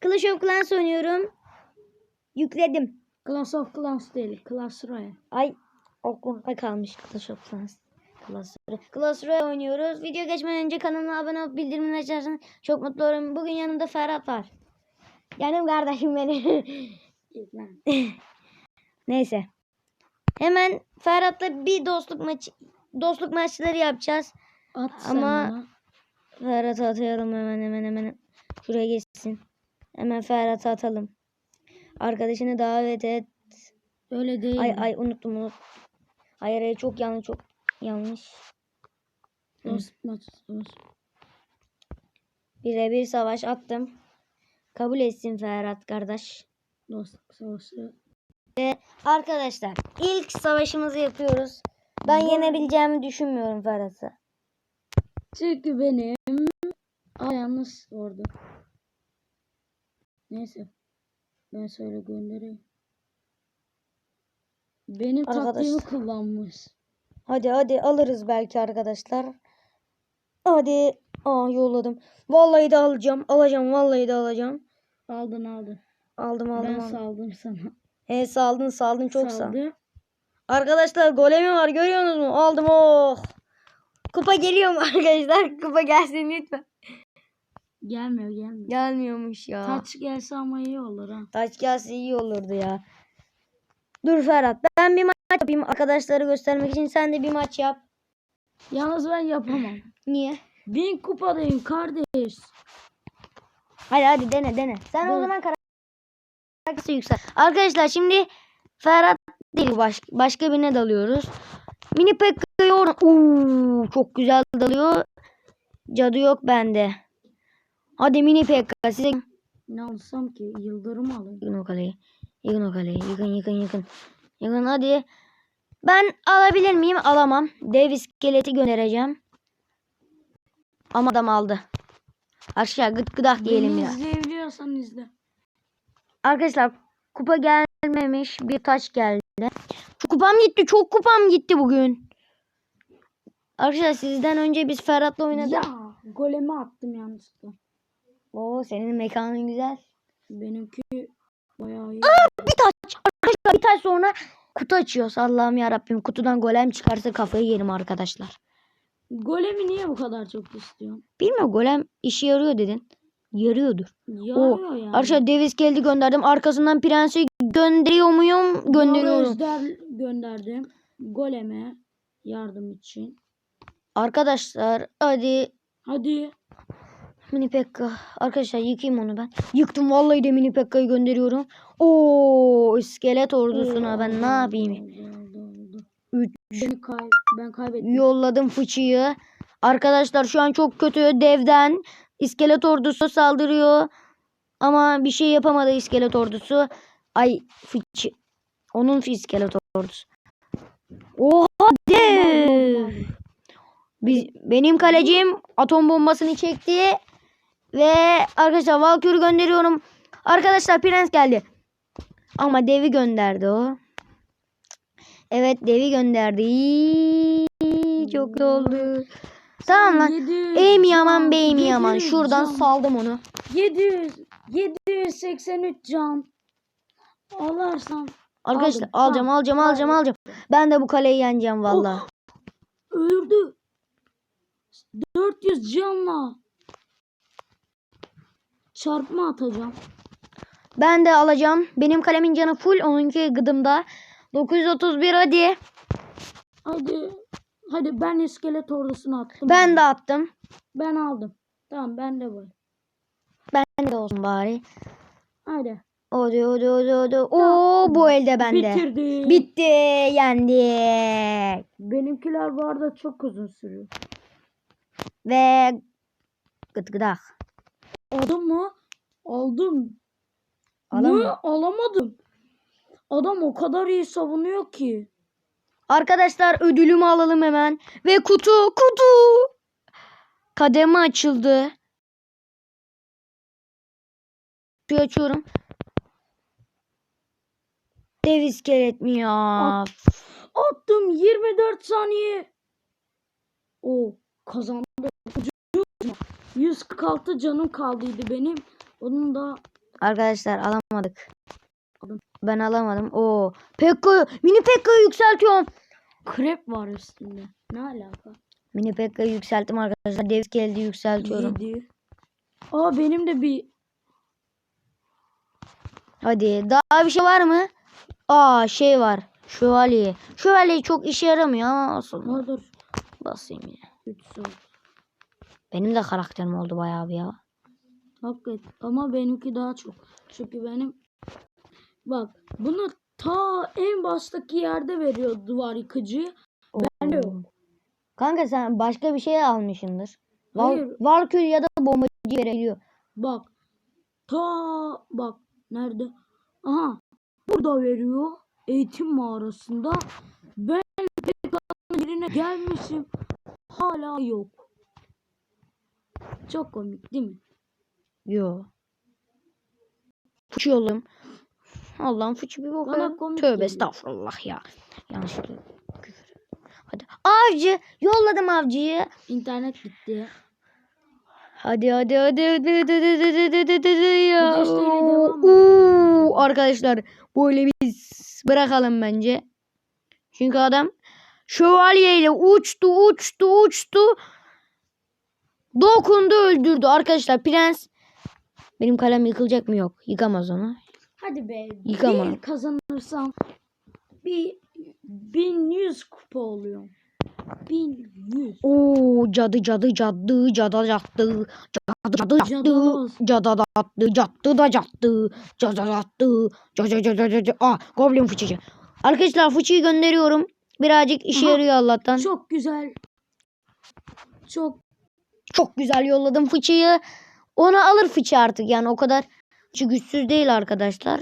Clash of Clans oynuyorum. Yükledim. Clash of Clans değil. Clash Royale. Ay okulda kalmış Clash of Clans. Clash Royale. Clash Royale oynuyoruz. Video geçmeden önce kanalıma abone olup bildirimleri açarsanız çok mutlu olurum. Bugün yanımda Ferhat var. Canım kardeşim benim. Neyse. Hemen Ferhat'la bir dostluk maçı dostluk maçları yapacağız. At Ama- bana. Ferhat'ı atayalım hemen hemen hemen. Şuraya geçsin. Hemen Ferhat'ı atalım. Arkadaşını davet et. Öyle değil. Ay ay unuttum unut. Hayır hayır çok yanlış çok yanlış. Birebir savaş attım. Kabul etsin Ferhat kardeş. Dostluk savaşı. Arkadaşlar ilk savaşımızı yapıyoruz. Ben yenebileceğimi düşünmüyorum Ferhat'ı. Çünkü benim Aa yanlış orada. Neyse. Ben söyle göndereyim. Benim Arkadaş- taktiğimi kullanmış. Hadi hadi alırız belki arkadaşlar. Hadi. Aa yolladım. Vallahi de alacağım. Alacağım vallahi de alacağım. Aldın aldın. Aldım aldım. ben aldım. saldım sana. He saldın saldın çok sağ. ol. Saldı. Arkadaşlar golemi var görüyorsunuz mu? Aldım oh. Kupa geliyor mu arkadaşlar? Kupa gelsin lütfen. Gelmiyor gelmiyor. Gelmiyormuş ya. Taç, Taç gelse ama iyi olur ha. gelse iyi olurdu ya. Dur Ferhat ben bir maç yapayım arkadaşları göstermek için. Sen de bir maç yap. Yalnız ben yapamam. Niye? Bin kupadayım kardeş. Hadi hadi dene dene. Sen o Dur. zaman karakterisi yüksel. Arkadaşlar şimdi Ferhat değil baş, başka birine dalıyoruz. Mini Pekka'yı oradan. Uuu çok güzel dalıyor. Cadı yok bende. Hadi Mini Pekka size Ne alsam ki? Yıldırım alayım. Yıkın o kaleyi. Yıkın o kaleyi. Yıkın yıkın yıkın. Yıkın hadi. Ben alabilir miyim? Alamam. Dev iskeleti göndereceğim. Ama adam aldı. Arkadaşlar gıt gıdak diyelim ya. izleyebiliyorsan izle. Arkadaşlar kupa gelmemiş. Bir taç geldi. Şu kupam gitti. Çok kupam gitti bugün. Arkadaşlar sizden önce biz Ferhat'la oynadık. Ya golemi attım yanlışlıkla. Oo senin mekanın güzel. Benimki bayağı iyi. Bir taç. Arkadaşlar bir taç sonra kutu açıyoruz. Allah'ım ya Rabbim kutudan golem çıkarsa kafayı yerim arkadaşlar. Golemi niye bu kadar çok istiyorsun? Bilmiyorum golem işe yarıyor dedin. Yarıyordur. Yarıyor yani. Arkadaşlar dev iskeleti gönderdim. Arkasından prensi gönderiyor muyum? Gönderiyorum. Ejder gönderdim. Goleme yardım için. Arkadaşlar hadi Hadi. Mini pekka. Arkadaşlar yıkayım onu ben. Yıktım vallahi de mini pekkayı gönderiyorum. Oo iskelet ordusuna ben ne yapayım? Üç. Kay ben kaybettim. Yolladım fıçıyı. Arkadaşlar şu an çok kötü. Devden iskelet ordusu saldırıyor. Ama bir şey yapamadı iskelet ordusu. Ay fıçı. Onun iskelet ordusu. Oha dev. Biz, benim kalecim atom bombasını çekti. Ve arkadaşlar Valkyrie gönderiyorum. Arkadaşlar prens geldi. Ama devi gönderdi o. Evet devi gönderdi. Çok iyi oldu. Tamam lan. 700 Ey mi yaman bey mi yaman. 700 Şuradan can. saldım onu. 700 783 can. Alarsan Arkadaşlar Aldım, alacağım tamam. alacağım alacağım alacağım. Ben de bu kaleyi yeneceğim valla. öldü. 400 canla. Çarpma atacağım. Ben de alacağım. Benim kalemin canı full. Onunki gıdımda. 931 hadi. Hadi. Hadi ben iskelet ordusunu attım. Ben de attım. Ben aldım. Tamam ben de var. Ben de olsun bari. Hadi. Hadi hadi hadi hadi. Oo bu elde bende. Bitirdik. Bitti. Yendik. Benimkiler bu arada çok uzun sürüyor. Ve gıt gıdak. Aldım mı? Aldım. Alamadın. Ne? Alamadım. Adam o kadar iyi savunuyor ki. Arkadaşlar ödülümü alalım hemen. Ve kutu kutu. Kademe açıldı. Kutuyu açıyorum. Dev iskelet mi ya? At. Attım 24 saniye. O kazandı. 146 canım kaldıydı benim. Onun da Arkadaşlar alamadık. Aldım. Ben alamadım. Oo. Pekka, mini Pekka'yı yükseltiyorum. krep var üstünde. Ne alaka? Mini Pekka'yı yükselttim arkadaşlar. Dev geldi yükseltiyorum. Yedi. Aa benim de bir Hadi daha bir şey var mı? Aa şey var. Şövalye. Şövalye çok işe yaramıyor ama olsun. Vardır. Basayım ya. 3 saat. Benim de karakterim oldu bayağı bir ya. Hakikaten. Ama benimki daha çok. Çünkü benim bak bunu ta en baştaki yerde veriyor duvar yıkıcıyı. Bende yok. Kanka sen başka bir şey almışsındır. Val Hayır. Valkür ya da bombacı verebiliyor. Bak. Ta bak nerede? Aha. Burada veriyor. Eğitim mağarasında. Ben PKK'nın yerine gelmişim. Hala yok. Çok komik değil mi? Yo. Fıçı yolladım. Allah'ım fıçı bir komik Tövbe geliyor. estağfurullah ya. Yanlışlıkla küfür. Hadi. Avcı. Yolladım avcıyı. İnternet gitti. Hadi hadi hadi hadi hadi hadi hadi hadi hadi ya. Oo, arkadaşlar böyle biz bırakalım bence. Çünkü adam şövalyeyle uçtu uçtu uçtu. Dokundu öldürdü. Arkadaşlar prens benim kalem yıkılacak mı yok. Yıkamaz onu. Hadi be. Yıkama. Bir kazanırsam bir 1100 kupa oluyor. 1100. Oo cadı cadı cadı cadı cadı cadı cadı cadı cadı cadı cadı da cadı cadı cadı cadı cadı cadı ah goblin fıçıcı. Arkadaşlar fıçıyı gönderiyorum. Birazcık işe yarıyor Allah'tan. Çok güzel. Çok güzel yolladım fıçıyı. Ona alır fıçı artık yani o kadar fıçı güçsüz değil arkadaşlar.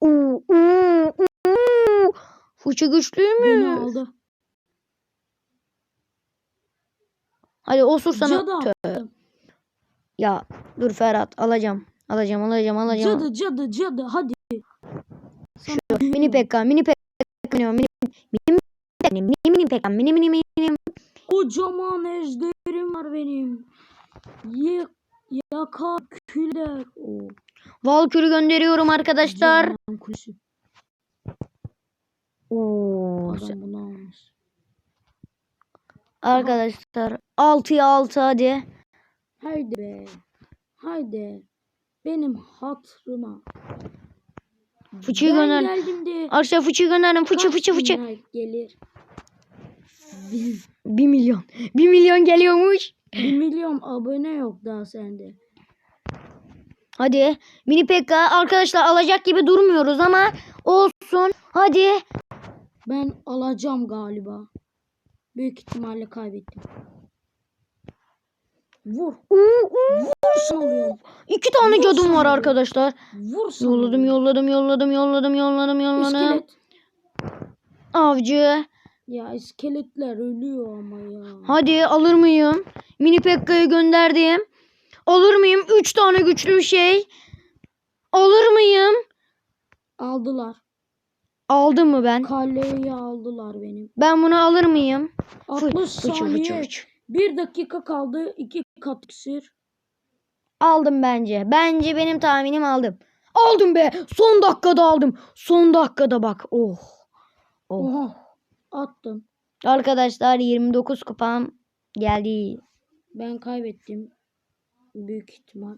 Oo, oo, oo. Fıçı güçlü beni mü? aldı. Hadi osur sana. Ya dur Ferhat alacağım. Alacağım alacağım alacağım. Cadı cadı cadı hadi. Sana Mini Pekka, mini Pekka, mini mini mini mini mini Pekka, mini mini mini mini. Kocaman ejderim var benim. Ye yaka küller. Oo. Valkür'ü gönderiyorum arkadaşlar. Oo, Arkadaşlar 6'ya 6 hadi. Haydi be. Haydi. Benim hatırıma. Fıçı gönder. Arkadaşlar fıçı gönderin. Fıçı fıçı fıçı. Gelir. 1 milyon. 1 milyon geliyormuş. 1 milyon abone yok daha sende. Hadi mini Pekka arkadaşlar alacak gibi durmuyoruz ama olsun. Hadi. Ben alacağım galiba. Büyük ihtimalle kaybettim. Vur. Oo, oo. Vur alıyorum. İki tane Vur cadım var arkadaşlar. Vur sana. Yolladım yolladım yolladım yolladım yolladım yolladım. İskelet. Avcı. Ya iskeletler ölüyor ama ya. Hadi alır mıyım? Mini Pekka'yı gönderdim. Alır mıyım? 3 tane güçlü bir şey. Alır mıyım? Aldılar. Aldım mı ben? Kaleyi aldılar benim. Ben bunu alır mıyım? 60 Fıçı, saniye. fıçı, fıçı. 1 dakika kaldı. 2 kat iksir. Aldım bence. Bence benim tahminim aldım. Aldım be. Son dakikada aldım. Son dakikada bak. Oh. Oh. Oha. Attım. Arkadaşlar 29 kupam geldi. Ben kaybettim. Büyük ihtimal.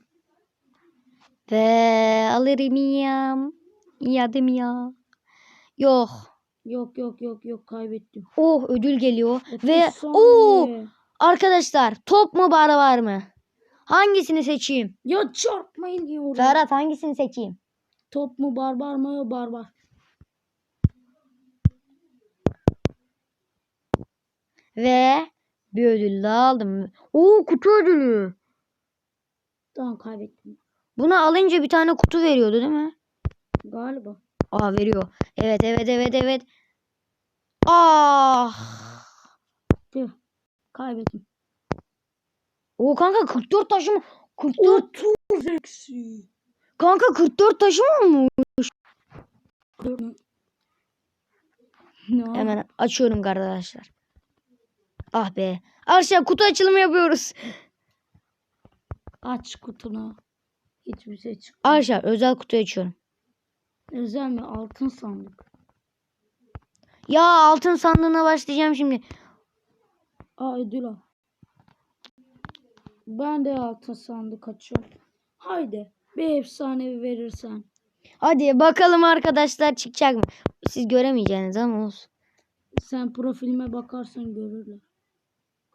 Ve alırım ya. Yadım ya. Yok. Yok yok yok yok kaybettim. Oh ödül geliyor. 30 Ve saniye. o arkadaşlar top mu barbar mı? Hangisini seçeyim? Ya çarpmayın diyorum. Ferhat hangisini seçeyim? Top mu barbar mı? Barbar. Ve bir ödül daha aldım. Oo kutu ödülü. Tamam kaybettim. Bunu alınca bir tane kutu veriyordu değil mi? Galiba. Aa veriyor. Evet evet evet evet. Ah. Tüh. Kaybettim. O kanka 44 taşı mı? 44 30 eksi. kanka 44 taşı mı olmuş? Hemen açıyorum arkadaşlar. Ah be. Arkadaşlar kutu açılımı yapıyoruz. Aç kutunu. Hiçbir şey çıkmadı. Arkadaşlar özel kutuyu açıyorum. Özel mi? Altın sandık. Ya altın sandığına başlayacağım şimdi. Aa ödül al. Ben de altın sandık açıyorum. Haydi. Bir efsanevi verirsen. Hadi bakalım arkadaşlar çıkacak mı? Siz göremeyeceksiniz ama olsun. Sen profilime bakarsan görürler.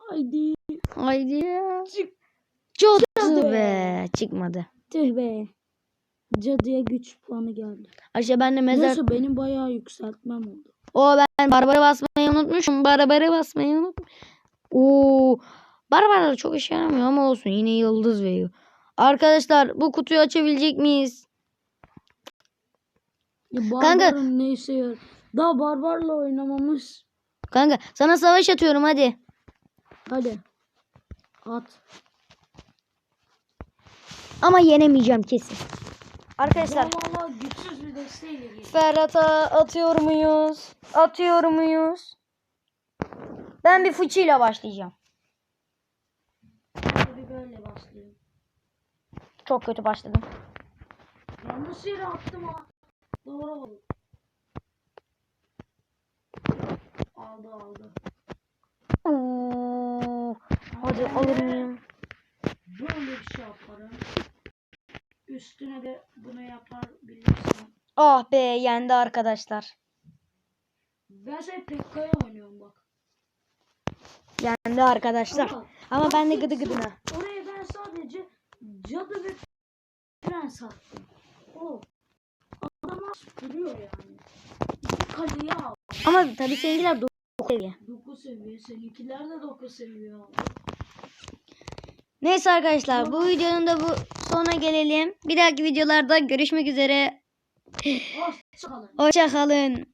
Haydi. Haydi ya. Çık. Çok Çıkmadı. be. Çıkmadı. Tüh be. Cadıya güç puanı geldi. Ayşe ben de mezar... Neyse benim bayağı yükseltmem oldu. O ben barbara basmayı unutmuşum. Barbara basmayı unutmuşum. Oo. Barbarlar çok işe yaramıyor ama olsun. Yine yıldız veriyor. Arkadaşlar bu kutuyu açabilecek miyiz? Ya Kanka- barbarın ne işe yarar? Daha barbarla oynamamız. Kanka sana savaş atıyorum hadi. Hadi. At. Ama yenemeyeceğim kesin. Arkadaşlar Ben valla güçsüz bir desteğiyle geliyorum. Ferhat'a atıyor muyuz? Atıyor muyuz? Ben bir fıçıyla başlayacağım. Hadi böyle. Çok kötü başladım. Yanlış yere attım ha. Doğru oldu. Aldı aldı. Hadi alır mıyım? Böyle bir şey yaparım. Üstüne de bunu yapar bilirsem. Ah be yendi arkadaşlar. Ben şey Pekka'ya oynuyorum bak. Yendi arkadaşlar. Ama Ama ben de gıdı gıdına. Oraya ben sadece cadı ve prens attım. O. Adamlar duruyor yani. İki kaleyi al. Ama tabii seninkiler do- seviye. 9 seviye. Seninkiler de 9 seviye. Neyse arkadaşlar bu videonun da bu sona gelelim. Bir dahaki videolarda görüşmek üzere. Hoşçakalın. Hoşça kalın.